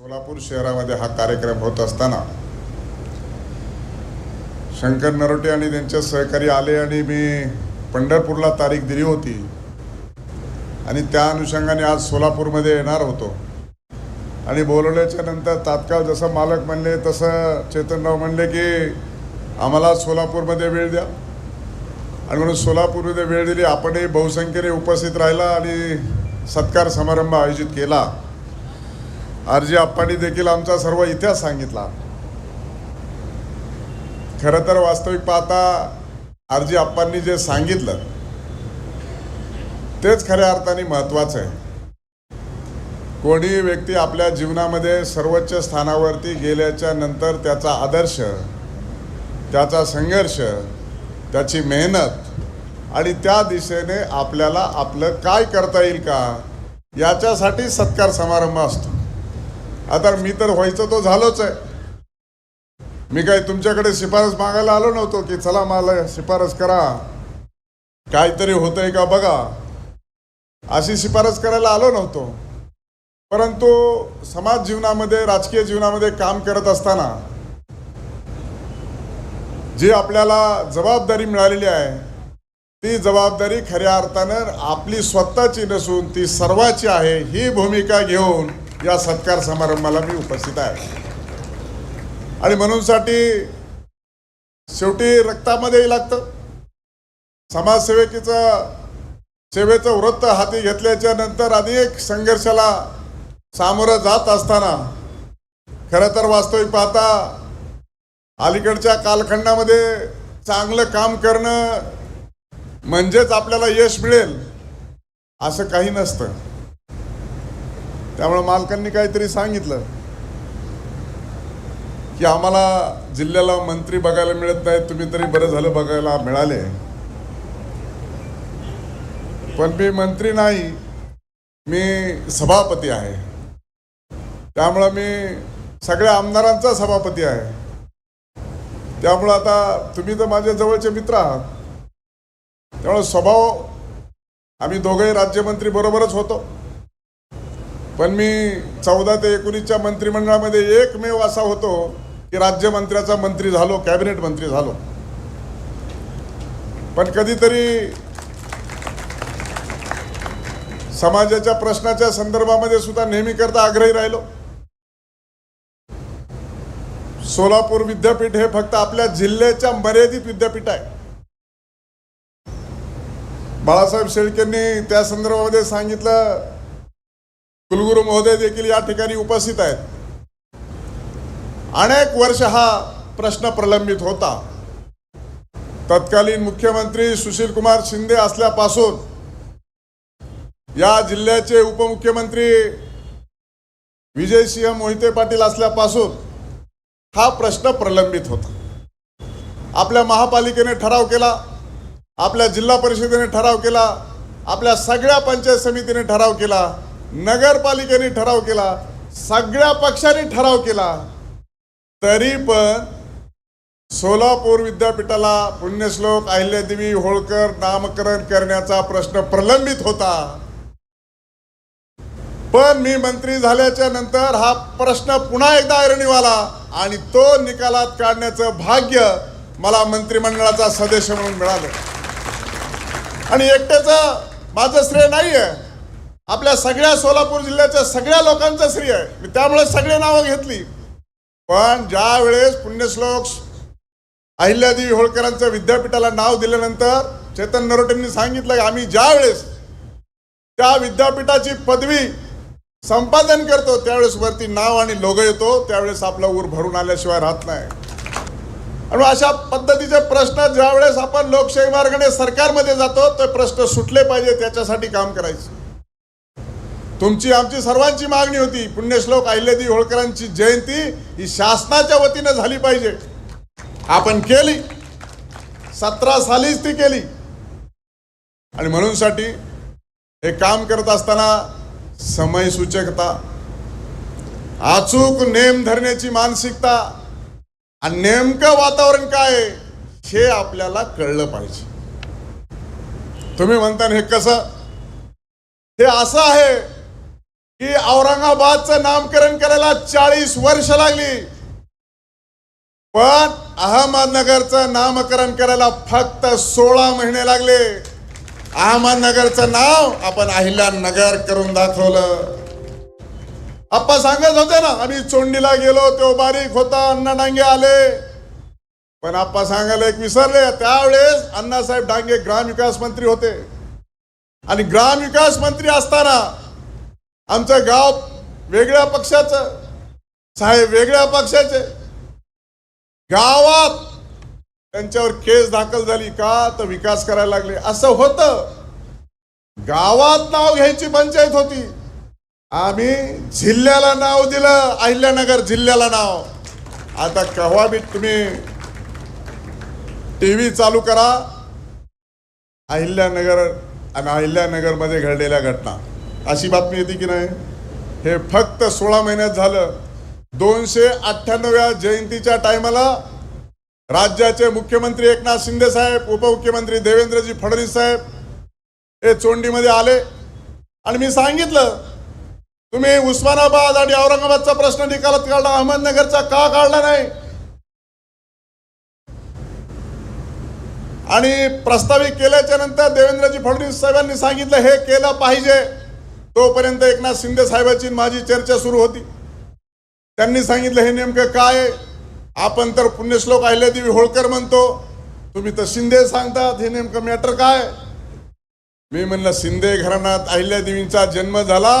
सोलापूर शहरामध्ये हा कार्यक्रम होत असताना शंकर नरोटे आणि त्यांचे सहकारी आले आणि मी पंढरपूरला तारीख दिली होती. आणि त्या अनुषंगाने आज सोलापूरमध्ये येणार होतो. आणि बोलवल्याच्या नंतर तात्काळ जसं मालक म्हणले तसं चेतनराव म्हणले की आम्हाला सोलापूरमध्ये वेळ द्या. आणि म्हणून सोलापूरमध्ये वेळ दिली. आपणही बहुसंख्येने उपस्थित राहिला आणि सत्कार समारंभ आयोजित केला. आरजी आप्पांनी देखील आमचा सर्व इतिहास सांगितला. खरं तर वास्तविक पाहता आरजी आप्पांनी जे सांगितलं तेच खऱ्या अर्थाने महत्त्वाचं आहे. कोणी व्यक्ती आपल्या जीवनामध्ये सर्वोच्च स्थानावरती गेल्याच्यानंतर त्याचा आदर्श त्याचा संघर्ष त्याची मेहनत आणि त्या दिशेने आपल्याला आपलं काय करता येईल का याच्यासाठी सत्कार समारंभ असतो. आता मी तर व्हायचं तो झालोच आहे. मी काही तुमच्याकडे शिफारस मागायला आलो नव्हतो की चला मला शिफारस करा. काहीतरी होतंय का बघा. अशी शिफारस करायला आलो नव्हतो. परंतु समाज जीवनामध्ये राजकीय जीवनामध्ये काम करत असताना जी आपल्याला जबाबदारी मिळालेली आहे ती जबाबदारी खऱ्या अर्थानं आपली स्वतःची नसून ती सर्वाची आहे ही भूमिका घेऊन या सत्कार समारंभाला मी उपस्थित आहे. आणि म्हणूनसाठी शेवटी रक्तामध्ये लागतं. समाजसेवकीचं सेवेचं वृत्त हाती घेतल्याच्या नंतर अनेक संघर्षाला सामोरं जात असताना खरं तर वास्तविक पाहता अलीकडच्या कालखंडामध्ये चांगलं काम करणं म्हणजेच आपल्याला यश मिळेल असं काही नसतं. त्यामुळे मालकांनी काहीतरी सांगितलं की आम्हाला जिल्ह्याला मंत्री बघायला मिळत नाहीत तुम्ही तरी बरं झालं बघायला मिळाले. पण मी मंत्री नाही मी सभापती आहे. त्यामुळं मी सगळ्या आमदारांचा सभापती आहे. त्यामुळं आता तुम्ही तर माझ्या जवळचे मित्र आहात. त्यामुळे स्वभाव आम्ही दोघंही राज्यमंत्री बरोबरच होतो. पण मी चौदा ते एकोणीसच्या मंत्रिमंडळामध्ये एकमेव असा होतो की राज्यमंत्र्याचा मंत्री झालो कॅबिनेट मंत्री झालो. पण कधीतरी समाजाच्या प्रश्नाच्या संदर्भामध्ये सुद्धा नेहमी करता आग्रही राहिलो. सोलापूर विद्यापीठ हे फक्त आपल्या जिल्ह्याच्या मर्यादित विद्यापीठ आहे. बाळासाहेब शेळकेंनी त्या संदर्भामध्ये सांगितलं कुलगुरू महोदय देखील या ठिकाणी उपस्थित आहेत. अनेक वर्ष हा प्रश्न प्रलंबित होता. तत्कालीन मुख्यमंत्री सुशील कुमार शिंदे असल्यापासून या जिल्ह्याचे उपमुख्यमंत्री विजयसिंह मोहिते पाटील असल्यापासून हा प्रश्न प्रलंबित होता. आपल्या महापालिकेने ठराव केला आपल्या जिल्हा परिषदेने ठराव केला आपल्या सगळ्या पंचायत समितीने ठराव केला. नगरपालिकेने ठराव केला सगळ्या पक्षांनी ठराव केला. तरी पण सोलापूर विद्यापीठाला पुण्यश्लोक अहिल्यादेवी होळकर नामकरण करण्याचा प्रश्न प्रलंबित होता. पण मी मंत्री झाल्याच्यानंतर हा प्रश्न पुन्हा एकदा ऐरणीवाला आणि तो निकालात काढण्याचं भाग्य मला मंत्रिमंडळाचा सदस्य म्हणून मिळालं. आणि एकट्याचं माझं श्रेय नाही आहे आपल्या सगळ्या सोलापूर जिल्ह्याच्या सगळ्या लोकांचं श्री आहे. मी त्यामुळे सगळे नावं घेतली. पण ज्या वेळेस पुण्यश्लोक अहिल्यादेवी होळकरांचं विद्यापीठाला नाव दिल्यानंतर चेतन नरोटेंनी सांगितलं की आम्ही ज्या वेळेस त्या विद्यापीठाची पदवी संपादन करतो त्यावेळेस वरती नाव आणि लोग येतो त्यावेळेस आपला ऊर भरून आल्याशिवाय राहत नाही. आणि अशा पद्धतीचे प्रश्न ज्यावेळेस आपण लोकशाही मार्गाने सरकारमध्ये जातो ते प्रश्न सुटले पाहिजे त्याच्यासाठी काम करायचं. तुमची आमची सर्वांची मागणी होती. पुण्यश्लोक अहिल्यादेवी होळकरांची जयंती ही शासनाच्या वतीनं झाली पाहिजे. आपण केली. सतरा सालीच ती केली. आणि म्हणूनसाठी हे काम करत असताना समय सूचकता अचूक नेम धरण्याची मानसिकता आणि नेमकं वातावरण काय आहे हे आपल्याला कळलं पाहिजे. तुम्ही म्हणता हे कसं? हे असं आहे की औरंगाबादचं नामकरण करायला चाळीस वर्ष लागली. पण अहमदनगरचं नामकरण करायला फक्त सोळा महिने लागले. अहमदनगरचं नाव आपण अहिल्यानगर करून दाखवलं. आप्पा सांगत होते ना आम्ही चोंडीला गेलो तो बारीक होता अण्णा डांगे आले. पण आप्पा सांगायला एक विसरले त्यावेळेस अण्णासाहेब डांगे ग्रामविकास मंत्री होते. आणि ग्रामविकास मंत्री असताना आमचं गाव वेगळ्या पक्षाचं. साहेब वेगळ्या पक्षाचे. गावात त्यांच्यावर केस दाखल झाली का तर विकास करायला लागले. असं होतं. गावात नाव घ्यायची पंचायत होती. आम्ही जिल्ह्याला नाव दिलं अहिल्यानगर जिल्ह्याला नाव. आता केव्हा बी तुम्ही टी व्ही चालू करा. अहिल्यानगर आणि अहिल्यानगरमध्ये घडलेल्या घटना. अशी बातमी येते की नाही? हे फक्त सोळा महिन्यात झालं. दोनशे अठ्ठ्याण्णव्या जयंतीच्या टायमाला राज्याचे मुख्यमंत्री एकनाथ शिंदे साहेब उपमुख्यमंत्री देवेंद्रजी फडणवीस साहेब हे चोंडीमध्ये आले. आणि मी सांगितलं तुम्ही उस्मानाबाद आणि औरंगाबादचा प्रश्न निकालात काढला अहमदनगरचा का काढला नाही? आणि प्रस्तावित केल्याच्यानंतर देवेंद्रजी फडणवीस साहेबांनी सांगितलं हे केलं पाहिजे. तोपर्यंत एकनाथ शिंदे साहेबांची माझी चर्चा सुरू होती. त्यांनी सांगितलं हे नेमकं काय आपण तर पुण्यश्लोक अहिल्यादेवी होळकर म्हणतो. तुम्ही तर शिंदे सांगतात हे नेमकं मॅटर काय मी म्हणलं शिंदे घराण्यात अहिल्यादेवींचा जन्म झाला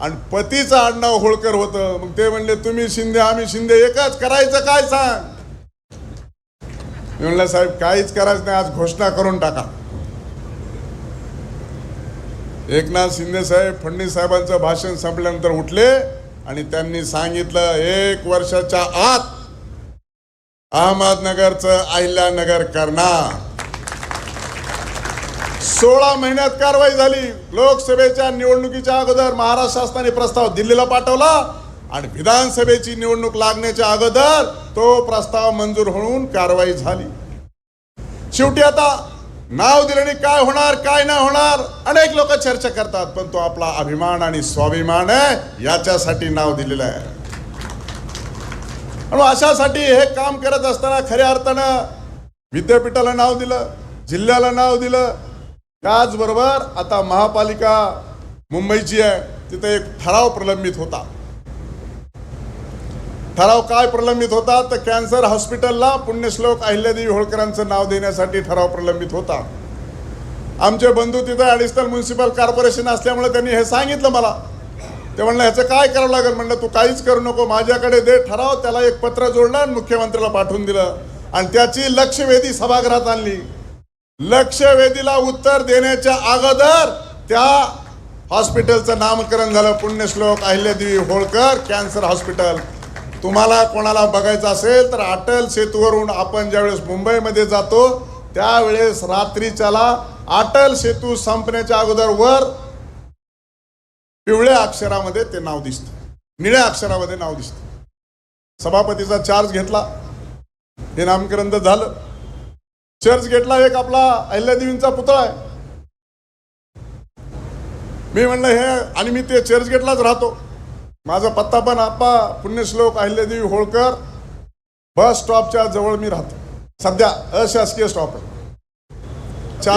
आणि पतीचं आडनाव होळकर होतं. मग ते म्हणले तुम्ही शिंदे आम्ही शिंदे एकच करायचं काय सांग? मी म्हणलं साहेब काहीच करायचं नाही आज घोषणा करून टाका. एकनाथ शिंदे साहेब फडणवीस साहेबांचं भाषण संपल्यानंतर उठले आणि त्यांनी सांगितलं एक वर्षाच्या आत अहमदनगरचं अहिल्यानगर करणार. सोळा महिन्यात कारवाई झाली. लोकसभेच्या निवडणुकीच्या अगोदर महाराष्ट्र शासनाने प्रस्ताव दिल्लीला पाठवला आणि विधानसभेची निवडणूक लागण्याच्या अगोदर तो प्रस्ताव मंजूर होऊन कारवाई झाली. शेवटी आता नाव दिल्याने काय होणार काय नाही होणार? अनेक लोक चर्चा करतात पण तो आपला अभिमान आणि स्वाभिमान आहे याच्यासाठी नाव दिलेलं आहे. म्हणून अशासाठी हे काम करत असताना खऱ्या अर्थानं विद्यापीठाला नाव दिलं जिल्ह्याला नाव दिलं. त्याचबरोबर आता महापालिका मुंबईची आहे तिथे एक ठराव प्रलंबित होता. ठराव काय प्रलंबित होता? तर कॅन्सर हॉस्पिटलला पुण्यश्लोक अहिल्यादेवी होळकरांचं नाव देण्यासाठी ठराव प्रलंबित होता. आमचे बंधू तिथं ॲडिशनल म्युन्सिपल कॉर्पोरेशन असल्यामुळे त्यांनी हे सांगितलं मला. ते म्हणलं ह्याचं काय करावं लागेल? म्हणलं तू काहीच करू नको. माझ्याकडे दे ठराव त्याला एक पत्र जोडलं आणि मुख्यमंत्र्याला पाठवून दिलं. आणि त्याची लक्षवेधी सभागृहात आणली. लक्षवेधीला उत्तर देण्याच्या अगोदर त्या हॉस्पिटलचं नामकरण झालं. पुण्यश्लोक अहिल्यादेवी होळकर कॅन्सर हॉस्पिटल तुम्हाला कोणाला बघायचं असेल तर अटल सेतूवरून आपण ज्यावेळेस मुंबईमध्ये जातो त्यावेळेस रात्रीच्याला अटल सेतू संपण्याच्या अगोदर वर पिवळ्या अक्षरामध्ये ते नाव दिसतं. निळ्या अक्षरामध्ये नाव दिसतं. सभापतीचा चार्ज घेतला. हे नामकरण तर झालं. चर्च गेटला एक आपला अहिल्यादेवींचा पुतळा आहे. मी म्हणलं हे आणि मी ते चर्च गेटलाच राहतो. माझा पत्ता पण आप्पा पुण्यश्लोक अहिल्यादेवी होळकर. बस स्टॉपच्या जवळ मी राहतो. सध्या अशासकीय स्टॉप आहे.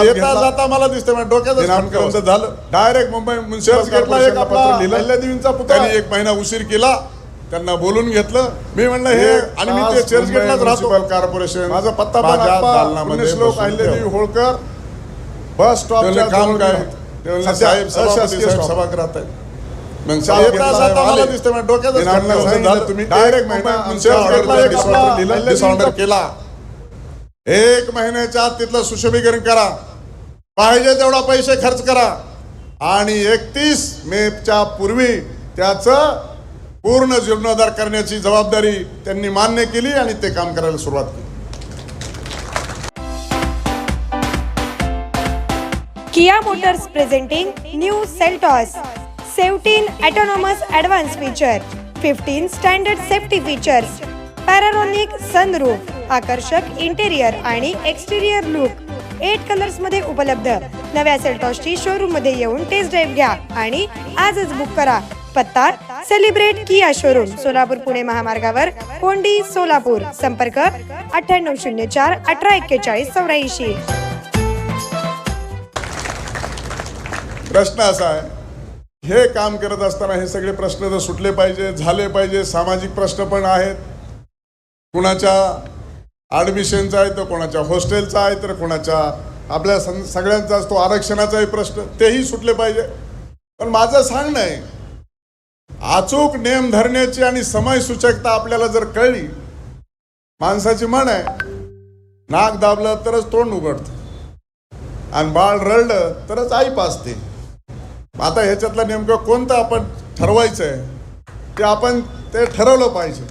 येता जाता मला दिसतं म्हणजे डोक्यात झालं. डायरेक्ट मुंबई पुतळा. त्यांनी एक महिना उशीर केला. त्यांना बोलून घेतलं. मी म्हणलं हे आणि मी ते चर्च गेटलाच राहतो. कॉर्पोरेशन माझा पत्ता पुण्यश्लोक अहिल्यादेवी होळकर. बस स्टॉपच्या काम काय? साहेब अशासकीय सभागृहात आहे एक महिन्याच्या आत तिथलं सुशोभीकरण करा. पाहिजे तेवढा पैसे खर्च करा. आणि एकतीस मेच्या पूर्वी त्याचं पूर्ण जीर्णोद्धार करण्याची जबाबदारी त्यांनी मान्य केली आणि ते काम करायला सुरुवात केली. Kia Motors presenting new Seltos. 17 autonomous advanced feature, 15 standard safety features, panoramic sunroof आकर्षक इंटेरियर आणि एक्सटेरियर लुक एट कलर्समध्ये उपलब्ध. नव्या सेल्टॉसची शोरूममध्ये येऊन टेस्ट ड्राईव्ह घ्या आणि आजच बुक करा. पत्ता celebrate Kia showroom Solapur Pune महामार्गावर कोंडी सोलापूर. संपर्क अठ्ठ्याण्णव शून्य चार अठरा एक्केचाळीस चौऱ्याऐंशी. प्रश्न असा आहे हे काम करत असताना हे सगळे प्रश्न तर सुटले पाहिजे झाले पाहिजे सामाजिक प्रश्न पण आहेत. कुणाच्या ॲडमिशनचा आहे तर कोणाच्या हॉस्टेलचा आहे तर कोणाच्या आपल्या सं सगळ्यांचा असतो आरक्षणाचाही प्रश्न तेही सुटले पाहिजे. पण माझं सांगणं आहे अचूक नेम धरण्याची आणि समय सूचकता आपल्याला जर कळली माणसाची म्हण आहे नाक दाबलं तरच तोंड उघडतं. आणि बाळ रडलं तरच आई पाजते. आता ह्याच्यातलं नेमकं कोणतं आपण ठरवायचं आहे ते आपण ते ठरवलं पाहिजे.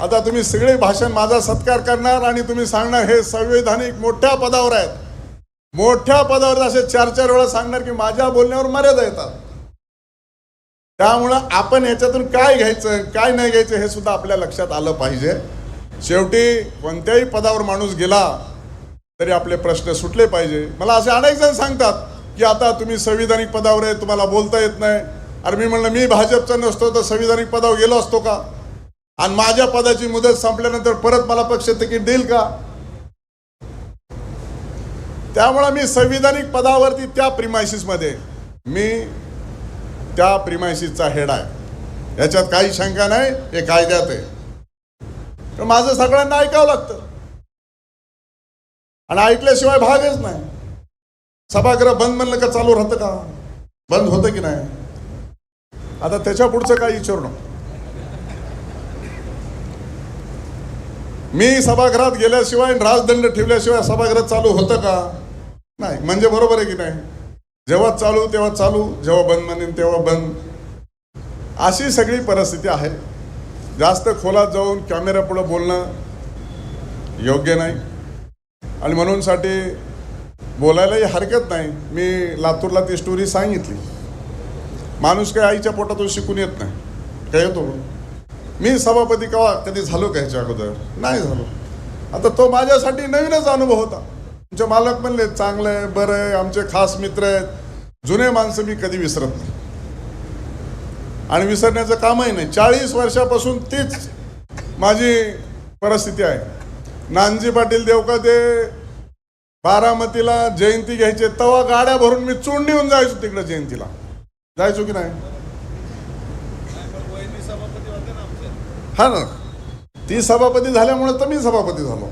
आता तुम्ही सगळे भाषण माझा सत्कार करणार आणि तुम्ही सांगणार हे संवैधानिक मोठ्या पदावर आहेत. मोठ्या पदावर असे चार चार वेळा सांगणार की माझ्या बोलण्यावर मर्यादा येतात. त्यामुळं आपण ह्याच्यातून काय घ्यायचं काय नाही घ्यायचं हे सुद्धा आपल्या लक्षात आलं पाहिजे. शेवटी कोणत्याही पदावर माणूस गेला तरी आपले प्रश्न सुटले पाहिजे. मला असे अनेक जण सांगतात की आता तुम्ही संविधानिक पदावर आहे तुम्हाला बोलता येत नाही. अरे मी म्हणलं मी भाजपचा नसतो तर संविधानिक पदावर गेलो असतो का? आणि माझ्या पदाची मुदत संपल्यानंतर परत मला पक्ष तिकीट देईल का? त्यामुळं मी संविधानिक पदावरती त्या प्रिमायसिसमध्ये मी त्या प्रिमायसिसचा हेड आहे. याच्यात काही शंका नाही हे कायद्यात आहे. तर माझं सगळ्यांना ऐकावं लागतं. आणि ऐकल्याशिवाय भागच नाही. सभागृह बंद म्हणलं का चालू राहतं का? बंद होतं की नाही? आता त्याच्या पुढचं काही विचारू नको. मी सभागृहात गेल्याशिवाय राजदंड ठेवल्याशिवाय सभागृह चालू होतं का? नाही. म्हणजे बरोबर आहे की नाही? जेव्हा चालू तेव्हा चालू. जेव्हा बंद म्हणेन तेव्हा बंद. अशी सगळी परिस्थिती आहे. जास्त खोलात जाऊन कॅमेऱ्यापुढं बोलणं योग्य नाही. आणि म्हणूनसाठी बोलायलाही हरकत नाही. मी लातूरला ती स्टोरी सांगितली. माणूस काय आईच्या पोटातून शिकून येत नाही. काय येतो? मी सभापती कवा कधी झालो का ह्याच्या अगोदर? नाही झालो. आता तो माझ्यासाठी नवीनच अनुभव होता. तुमचे मालक म्हणले चांगलं आहे बरं आहे आमचे खास मित्र आहेत. जुने माणसं मी कधी विसरत नाही. आणि विसरण्याचं कामही नाही. चाळीस वर्षापासून तीच माझी परिस्थिती आहे. नानजी पाटील देवकाते बारामतीला जयंती घ्यायचे तवा गाड्या भरून मी चोंडीहून जायचो तिकडे जयंतीला. जायचो की नाही? हा ना. ती सभापती झाल्यामुळे तर मी सभापती झालो.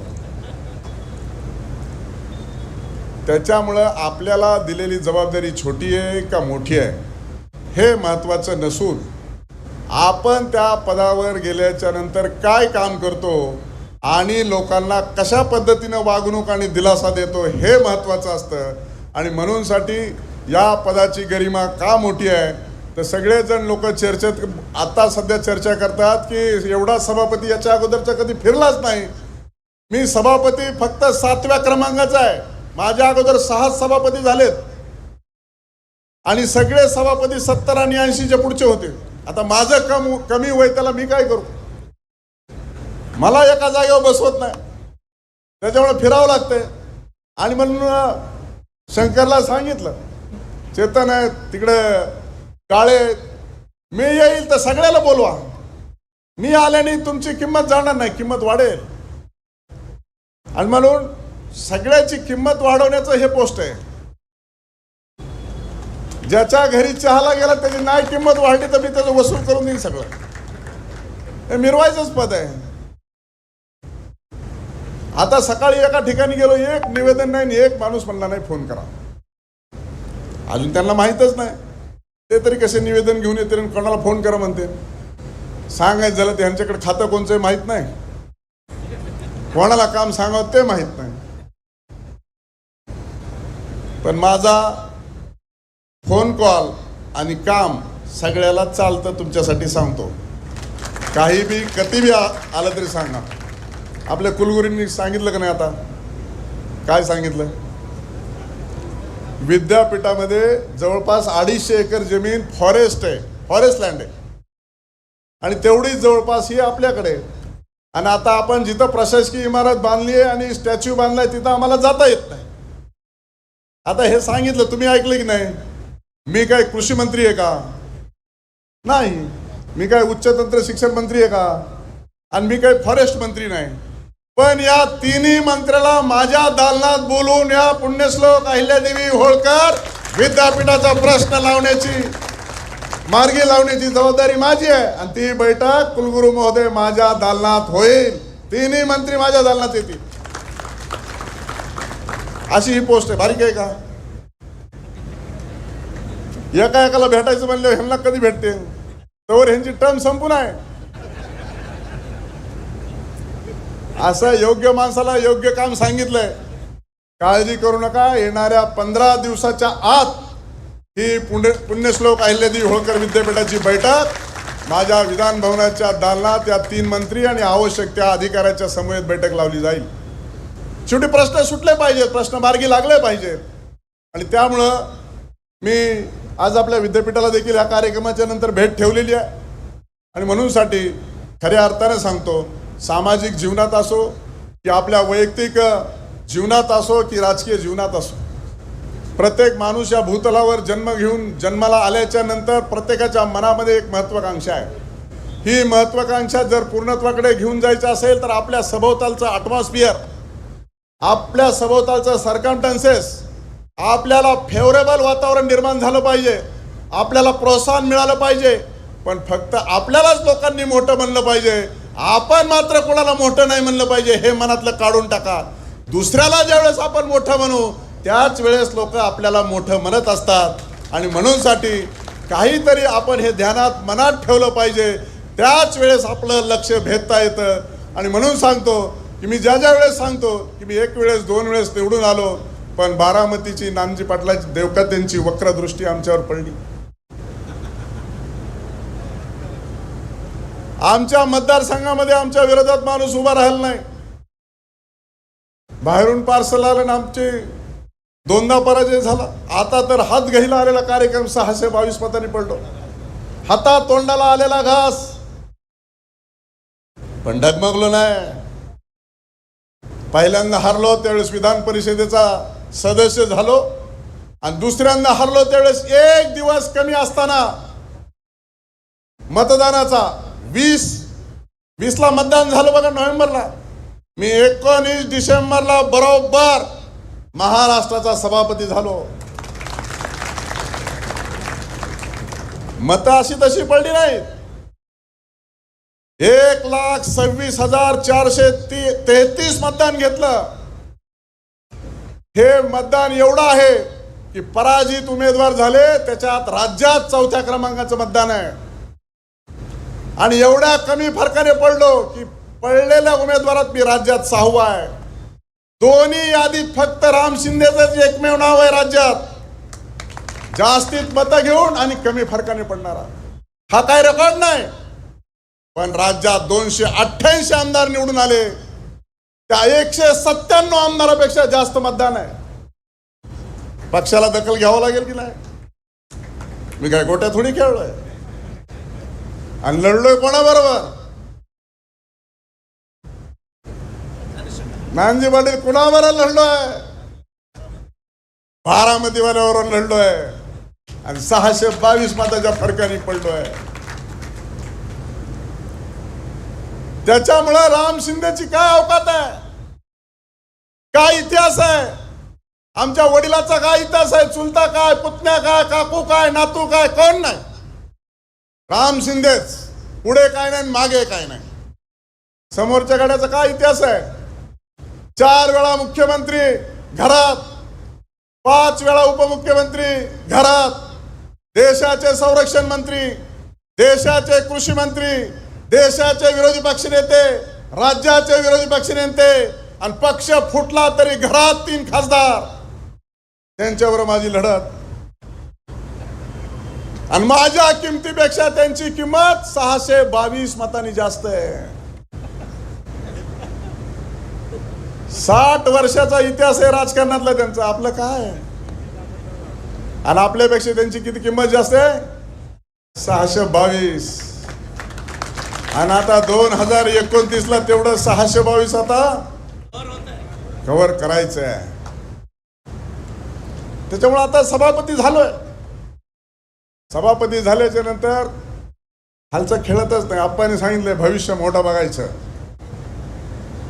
त्याच्यामुळं आपल्याला दिलेली जबाबदारी छोटी आहे का मोठी आहे? हे महत्त्वाचं नसून आपण त्या पदावर गेल्याच्यानंतर काय काम करतो? आणि लोकांना कशा पद्धतीनं वागणूक आणि दिलासा देतो हे महत्त्वाचं असतं. आणि म्हणूनसाठी या पदाची गरिमा का मोठी आहे? तर सगळेजण लोक चर्चेत आता सध्या चर्चा करतात की एवढा सभापती याच्या अगोदरचा कधी फिरलाच नाही. मी सभापती फक्त सातव्या क्रमांकाचा आहे. माझ्या अगोदर सहा सभापती झालेत. आणि सगळे सभापती सत्तर आणि ऐंशीच्या पुढचे होते. आता माझं कम कमी वय त्याला मी काय करू? मला एका जागेवर बसवत नाही. त्याच्यामुळे फिरावं लागतंय. आणि म्हणून शंकरला सांगितलं चेतन आहे तिकडे काळे मी येईल तर सगळ्याला बोलवा. मी आल्याने तुमची किंमत जाणार नाही किंमत वाढेल. आणि म्हणून सगळ्याची किंमत वाढवण्याचं हे पोस्ट आहे. ज्याच्या घरी चहाला गेला त्याची नाही किंमत वाढली तर मी त्याचं वसूल करून देईन सगळं. हे मिरवायचंच पद आहे. आता सकाळी एका ठिकाणी गेलो एक निवेदन नाही आणि एक माणूस म्हणला नाही फोन करा. अजून त्यांना माहीतच नाही. ते तरी कसे निवेदन घेऊन येते आणि कोणाला फोन करा म्हणते सांगायचं झालं त्यांच्याकडे खातं कोणचं माहीत नाही. कोणाला काम सांगावं ते माहीत नाही. पण माझा फोन कॉल आणि काम सगळ्याला चालतं तुमच्यासाठी सांगतो. काही बी कधी बी आलं तरी सांगा. आपल्या कुलगुरूंनी सांगितलं का नाही आता? काय सांगितलं? विद्यापीठामध्ये जवळपास अडीचशे एकर जमीन फॉरेस्ट आहे. फॉरेस्ट लँड आहे. आणि तेवढीच जवळपास ही आपल्याकडे आहे. आणि आता आपण जिथं प्रशासकीय इमारत बांधली आहे आणि स्टॅच्यू बांधलाय तिथं आम्हाला जाता येत नाही. आता हे सांगितलं तुम्ही ऐकलं की नाही? मी काय कृषी मंत्री आहे का? नाही. मी काय उच्चतंत्र शिक्षण मंत्री आहे का? आणि मी काही फॉरेस्ट मंत्री नाही. पण या तिन्ही मंत्र्याला माझ्या दालनात बोलून या पुण्यश्लोक अहिल्यादेवी होळकर विद्यापीठाचा प्रश्न लावण्याची मार्गी लावण्याची जबाबदारी माझी आहे. आणि ती बैठक कुलगुरू महोदय माझ्या दालनात होईल. तिन्ही मंत्री माझ्या दालनात येतील. अशी ही पोस्ट आहे. बारीक आहे का? एका एकाला भेटायचं म्हणलं ह्यांना कधी भेटते तर ह्यांची टर्म संपून आहे. असं योग्य माणसाला योग्य काम सांगितलंय. काळजी करू नका येणाऱ्या पंधरा दिवसाच्या आत ही पुण्य पुण्यश्लोक अहिल्यादेवी होळकर विद्यापीठाची बैठक माझ्या विधान भवनाच्या दालनात या तीन मंत्री आणि आवश्यक त्या अधिकाऱ्याच्या समवेत बैठक लावली जाईल. शेवटी प्रश्न सुटले पाहिजेत प्रश्न मार्गी लागले पाहिजेत. आणि त्यामुळं मी आज आपल्या विद्यापीठाला देखील या कार्यक्रमाच्या नंतर भेट ठेवलेली आहे. आणि म्हणूनसाठी खऱ्या अर्थाने सांगतो सामाजिक जीवनात असो की आपल्या वैयक्तिक जीवनात असो की राजकीय जीवनात असो. प्रत्येक माणूस या भूतलावर जन्म घेऊन जन्माला आल्याच्यानंतर प्रत्येकाच्या मनामध्ये एक महत्त्वाकांक्षा आहे. ही महत्त्वाकांक्षा जर पूर्णत्वाकडे घेऊन जायचं असेल तर आपल्या सभोवतालचं अटमॉस्फियर आपल्या सभोवतालचं सरकमटन्सेस आपल्याला फेवरेबल वातावरण निर्माण झालं पाहिजे आपल्याला प्रोत्साहन मिळालं पाहिजे पण फक्त आपल्यालाच लोकांनी मोठं म्हणलं पाहिजे. आपण मात्र कोणाला मोठं नाही म्हणलं पाहिजे हे मनातलं काढून टाका. दुसऱ्याला ज्यावेळेस आपण मोठं म्हणू त्याच वेळेस लोक आपल्याला मोठं म्हणत असतात. आणि म्हणूनसाठी काहीतरी आपण हे ध्यानात मनात ठेवलं पाहिजे त्याच वेळेस आपलं लक्ष भेदता येतं. आणि म्हणून सांगतो की मी ज्या ज्या वेळेस सांगतो की मी एक वेळेस दोन वेळेस निवडून आलो पण बारामतीची नामजी पाटलाची देवकात्यांची वक्रदृष्टी आमच्यावर पडली. आमच्या मतदारसंघामध्ये आमच्या विरोधात माणूस उभा राहिला नाही. बाहेरून पार्सल आलं आमचे दोनदा पराजय झाला. आता तर हात घ्यायला आलेला कार्यक्रम सहाशे बावीस मतांनी पडलो हातात तोंडाला आलेला घास. पण डगमगलो नाही. पहिल्यांदा हारलो त्यावेळेस विधान परिषदेचा सदस्य झालो. आणि दुसऱ्यांदा हारलो त्यावेळेस एक दिवस कमी असताना मतदानाचा वीस वीसला मतदान झालं बघा नोव्हेंबरला. मी एकोणीस डिसेंबरला बरोबर महाराष्ट्राचा सभापती झालो. मतं अशी तशी पडली नाहीत. एक लाख सव्वीस हजार चारशे तेहतीस मतदान घेतलं. हे मतदान एवढं आहे की पराजित उमेदवार झाले त्याच्यात राज्यात चौथ्या क्रमांकाचं मतदान आहे. आणि एवढ्या कमी फरकाने पडलो की पडलेल्या उमेदवारात मी राज्यात सहावा आहे. दोन्ही यादीत फक्त राम शिंदेच एकमेव नाव आहे राज्यात. जास्तीत मतं घेऊन आणि कमी फरकाने पडणारा. हा काय रेकॉर्ड नाही. पण राज्यात दोनशे अठ्ठ्याऐंशी आमदार निवडून आले. त्या एकशे सत्त्याण्णव आमदारापेक्षा जास्त मतदान आहे. पक्षाला दखल घ्यावं लागेल की नाही? मी काय गोट्या थोडी खेळलोय? आणि लढलोय कोणाबरोबर? नानजी पाटील कुणाबरोबर लढलोय? बारामतीवाल्याबरोबर लढलोय. आणि सहाशे बावीस मताच्या फरकाने पडलोय. त्याच्यामुळं राम शिंदेची काय अवकात आहे? काय इतिहास आहे? आमच्या वडिलाचा काय इतिहास आहे? चुलता काय? पुतण्या काय? काकू काय? नातू काय? कोण नाही? राम शिंदेच पुढे काय नाही मागे काय नाही. समोरच्या गाड्याचा काय इतिहास आहे? चार वेळा मुख्यमंत्री घरात पाच वेळा उपमुख्यमंत्री घरात देशाचे संरक्षण मंत्री देशाचे कृषी मंत्री देशाचे विरोधी पक्षनेते राज्याचे विरोधी पक्षनेते आणि पक्ष फुटला तरी घरात तीन खासदार. त्यांच्यावर माझी लढत. आणि माझ्या किमतीपेक्षा त्यांची किंमत सहाशे बावीस मतांनी जास्त आहे. साठ वर्षाचा इतिहास आहे राजकारणातला त्यांचा. आपलं काय आणि आपल्यापेक्षा त्यांची किती किंमत जास्त आहे? सहाशे बावीस. आणि आता दोन हजार एकोणतीस ला तेवढं सहाशे बावीस आता कव्हर करायचं आहे त्याच्यामुळे आता सभापती झालोय. सभापती झाल्याच्यानंतर हालचा खेळतच नाही. आप्पाने सांगितलंय भविष्य मोठं बघायचं.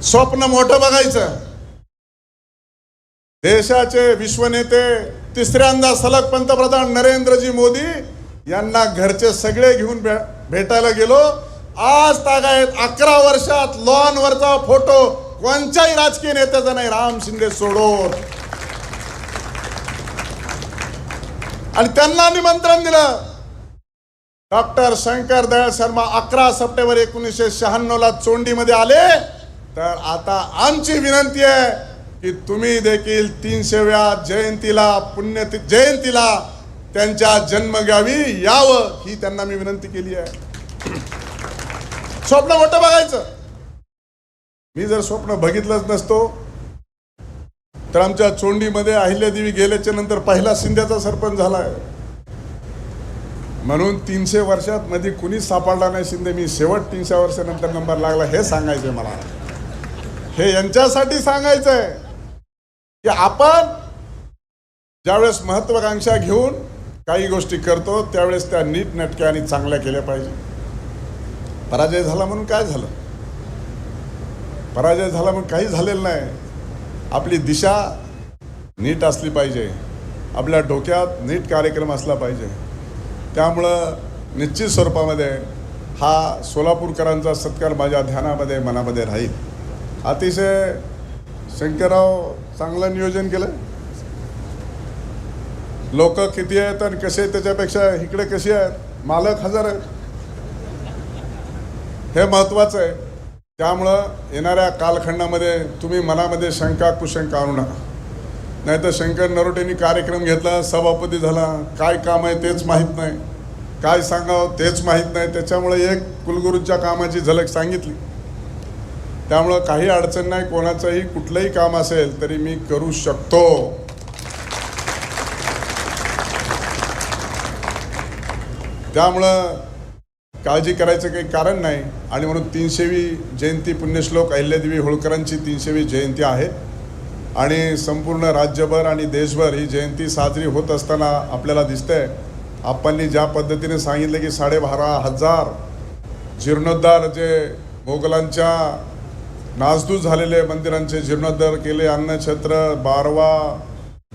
स्वप्न मोठं बघायचं. देशाचे विश्वनेते तिसऱ्यांदा सलग पंतप्रधान नरेंद्रजी मोदी यांना घरचे सगळे घेऊन भे- भेटायला गेलो. आज तागायत अकरा वर्षात लॉन वरचा फोटो कोणत्याही राजकीय नेत्याचा नाही. राम शिंदे सोडून. आणि त्यांना निमंत्रण दिलं. डॉक्टर शंकर दयाळ शर्मा अकरा सप्टेंबर एकोणीसशे शहाण्णवला चोंडीमध्ये आले. तर आता आमची विनंती आहे की तुम्ही देखील तीनशेव्या जयंतीला पुण्य जयंतीला त्यांच्या जन्मगावी यावं ही त्यांना मी विनंती केली आहे. स्वप्न मोठं बघायचं. मी जर स्वप्न बघितलंच नसतो तर आमच्या चोंडीमध्ये अहिल्यादेवी गेल्याच्यानंतर पहिला शिंद्याचा सरपंच झालाय. म्हणून तीनशे वर्षात मध्ये कुणीच सापडला नाही शिंदे. मी शेवट तीनशे वर्षानंतर नंबर लागला. हे सांगायचंय मला. हे यांच्यासाठी सांगायचंय. की आपण ज्यावेळेस महत्वाकांक्षा घेऊन काही गोष्टी करतो त्यावेळेस त्या नीट नटक्या आणि चांगल्या केल्या पाहिजे. पराजय झाला म्हणून काय झालं? पराजय झाला म्हणून काही झालेलं नाही. आपली दिशा नीट असली पाहिजे. आपल्या डोक्यात नीट कार्यक्रम असला पाहिजे. त्यामुळं निश्चित स्वरूपामध्ये हा सोलापूरकरांचा सत्कार माझ्या ध्यानामध्ये मनामध्ये राहील. अतिशय शंकरराव चांगलं नियोजन केलं. लोक किती आहेत आणि कसे आहेत त्याच्यापेक्षा इकडे कशी आहेत? मालक हजार आहेत. हे महत्त्वाचं आहे. त्यामुळं येणाऱ्या कालखंडामध्ये तुम्ही मनामध्ये शंका कुशंका आणू नका. नाही तर शंकर नरोटेंनी कार्यक्रम घेतला सभापती झाला काय काम आहे तेच माहीत नाही. काय सांगावं तेच माहीत नाही. त्याच्यामुळे एक कुलगुरूंच्या कामाची झलक सांगितली. त्यामुळं काही अडचण नाही कोणाचंही कुठलंही काम असेल तरी मी करू शकतो. त्यामुळं काळजी करायचं काही कारण नाही. आणि म्हणून तीनशेवी जयंती पुण्यश्लोक अहिल्यादेवी होळकरांची तीनशेवी जयंती आहे. आणि संपूर्ण राज्यभर आणि देशभर ही जयंती साजरी होत असताना आपल्याला दिसतंय आपणनी ज्या पद्धतीने सांगितलं की साडेबारा हजार जीर्णोद्धार जे मोगलांच्या नासधूस झालेले मंदिरांचे जीर्णोद्धार केले अन्नछत्र बारवा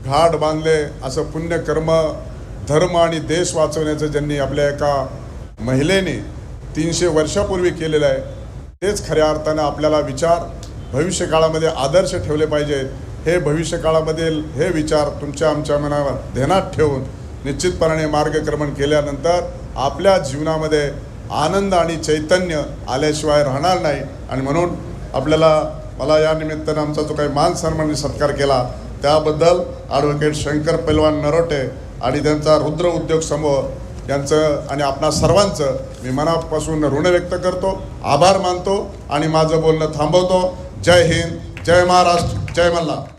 घाट बांधले असं पुण्यकर्म धर्म आणि देश वाचवण्याचं ज्यांनी आपल्या एका महिलेने तीनशे वर्षापूर्वी केलेलं आहे. तेच खऱ्या अर्थानं आपल्याला विचार भविष्यकाळामध्ये आदर्श ठेवले पाहिजेत. हे भविष्यकाळामध्ये हे विचार तुमच्या आमच्या मनावर ध्यानात ठेवून निश्चितपणाने मार्गक्रमण केल्यानंतर आपल्या जीवनामध्ये आनंद आणि चैतन्य आल्याशिवाय राहणार नाही. आणि म्हणून आपल्याला मला या निमित्तानं आमचा जो काही मान सन्मानी सत्कार केला त्याबद्दल ॲडव्होकेट शंकर पैलवान नरोटे आणि त्यांचा रुद्र उद्योग समूह यांचं आणि आपणा सर्वांचं मी मनापासून ऋण व्यक्त करतो आभार मानतो आणि माझं बोलणं थांबवतो. जय हिंद जय महाराष्ट्र जय मल्हार.